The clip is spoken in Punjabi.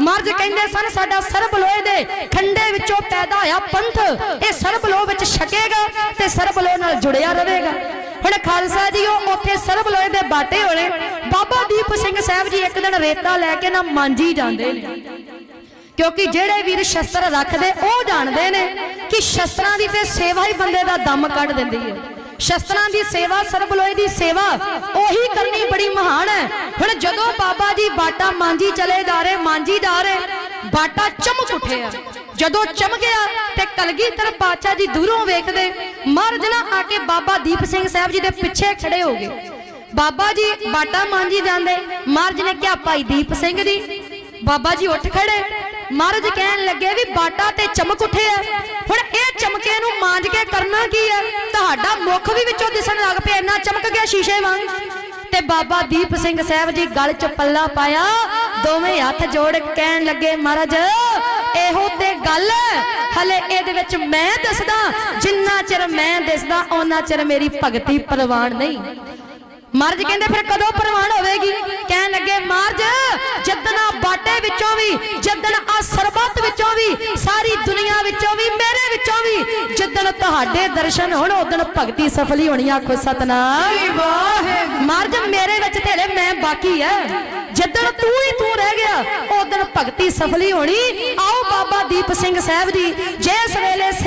ਮਰਜ ਕਹਿੰਦੇ ਸਨ, ਸਾਡਾ ਸਰਬ ਲੋਹੇ ਦੇ ਖੰਡੇ ਵਿੱਚੋਂ ਪੈਦਾ ਹੋਇਆ ਪੰਥ। ਇਹ ਸਰਬ ਲੋਹ ਵਿੱਚ ਛਕੇਗਾ ਤੇ ਸਰਬ ਲੋਹ ਨਾਲ ਜੁੜਿਆ ਰਹੇਗਾ। ਹੁਣ ਖਾਲਸਾ ਜੀ, ਉਹ ਉੱਥੇ ਸਰਬ ਲੋਹੇ ਦੇ ਬਾਟੇ ਹੋਣੇ। ਬਾਬਾ ਦੀਪ ਸਿੰਘ ਸਾਹਿਬ ਜੀ ਇੱਕ ਦਿਨ ਰੇਤਾ ਲੈ ਕੇ ਨਾ ਮਾਂਜੀ ਜਾਂਦੇ ਨੇ। ਕਿਉਂਕਿ ਜਿਹੜੇ ਵੀਰ ਸ਼ਸਤਰ ਰੱਖਦੇ, ਉਹ ਜਾਣਦੇ ਨੇ ਕਿ ਸ਼ਸਤਰਾਂ ਦੀ ਤੇ ਸੇਵਾ ਹੀ ਬੰਦੇ ਦਾ ਦਮ ਕੱਢ ਦਿੰਦੀ ਹੈ। ਸ਼ਸਤਰਾਂ ਦੀ ਸੇਵਾ ਸਰਬਲੋਏ ਦੀ ਸੇਵਾ, ਉਹੀ ਕਰਨੀ ਬੜੀ ਮਹਾਨ ਹੈ। ਹੁਣ ਜਦੋਂ ਬਾਬਾ ਜੀ ਬਾਟਾ ਮਾਂਜੀ ਚਲੇ ਜਾ ਬਾਟਾ ਚਮਕ ਉੱਠਿਆ ਜਦੋਂ ਚਮਕਿਆ ਤੇ ਕਲਗੀਧਰ ਪਾਤਸ਼ਾਹ ਜੀ ਦੂਰੋਂ ਵੇਖਦੇ, ਮਹਾਰਾਜ ਆ ਕੇ ਬਾਬਾ ਦੀਪ ਸਿੰਘ ਸਾਹਿਬ ਜੀ ਦੇ ਪਿੱਛੇ ਖੜੇ ਹੋ ਗਏ। ਬਾਬਾ ਜੀ ਬਾਟਾ ਮਾਂਜੀ ਜਾਂਦੇ, ਮਹਾਰਾਜ ਨੇ ਕਿਹਾ, ਭਾਈ ਦੀਪ ਸਿੰਘ ਦੀ ਬਾਬਾ ਜੀ ਉੱਠ ਖੜੇ। ਮਹਾਰਾਜ ਕਹਿਣ ਲੱਗੇ ਵੀ ਬਾਟਾ ਤੇ ਚਮਕ ਉੱਠਿਆ ਹੁਣ ਇਹ ਚਮਕੇ ਨੂੰ ਮਾਂਜ ਕੇ ਕਰਨਾ ਕੀ ਹੈ ਤੁਹਾਡਾ ਮੁਖ ਵੀ ਵਿੱਚੋਂ ਦਿਸਣ ਲੱਗ ਪਿਆ, ਇੰਨਾ ਚਮਕ ਗਿਆ ਸ਼ੀਸ਼ੇ ਵਾਂਗ। ਤੇ ਬਾਬਾ ਦੀਪ ਸਿੰਘ ਸਾਹਿਬ ਜੀ ਗਲ 'ਚ ਪੱਲਾ ਪਾਇਆ। ਦੋਵੇਂ ਹੱਥ ਜੋੜ ਕਹਿਣ ਲੱਗੇ, ਮਹਾਰਾਜ, ਇਹੋ ਤੇ ਗੱਲ ਹਲੇ ਇਹਦੇ ਵਿੱਚ ਮੈਂ ਦੱਸਦਾ, ਜਿੰਨਾ ਚਿਰ ਮੈਂ ਦਿਸਦਾ ਉਹਨਾਂ ਚਿਰ ਮੇਰੀ ਭਗਤੀ ਪ੍ਰਵਾਨ ਨਹੀਂ। ਮਰਜ ਕਹਿੰਦੇ, ਫਿਰ ਕਦੋਂ ਪ੍ਰਵਾਨ ਹੋਵੇਗੀ? ਕਹਿਣ ਲੱਗੇ ਮਰਜ ਜਦਨਾ ਬਾਟੇ ਵਿੱਚੋਂ ਵੀ ਜਦਨ ਆ ਸਰਬੱਤ ਵਿੱਚੋਂ ਵੀ, ਸਾਰੀ ਦੁਨੀਆ ਵਿੱਚੋਂ ਵੀ ਮੇਰੇ ਵਿੱਚੋਂ ਵੀ ਜਦਨ ਤੁਹਾਡੇ ਦਰਸ਼ਨ ਹੋਣ ਉਦਨ ਭਗਤੀ ਸਫਲੀ ਹੋਣੀ ਆਖੋ ਸਤਨਾਮ। ਮਰਜ ਮੇਰੇ ਵਿੱਚ ਤੇਰੇ ਮੈਂ ਬਾਕੀ ਐ ਜਦਨ ਤੂੰ ਹੀ ਤੂੰ ਰਹਿ ਗਿਆ ਉਦਨ ਭਗਤੀ ਸਫਲੀ ਹੋਣੀ। ਆਓ ਬਾਬਾ ਦੀਪ ਸਿੰਘ ਸਾਹਿਬ ਜੀ ਵੇਲੇ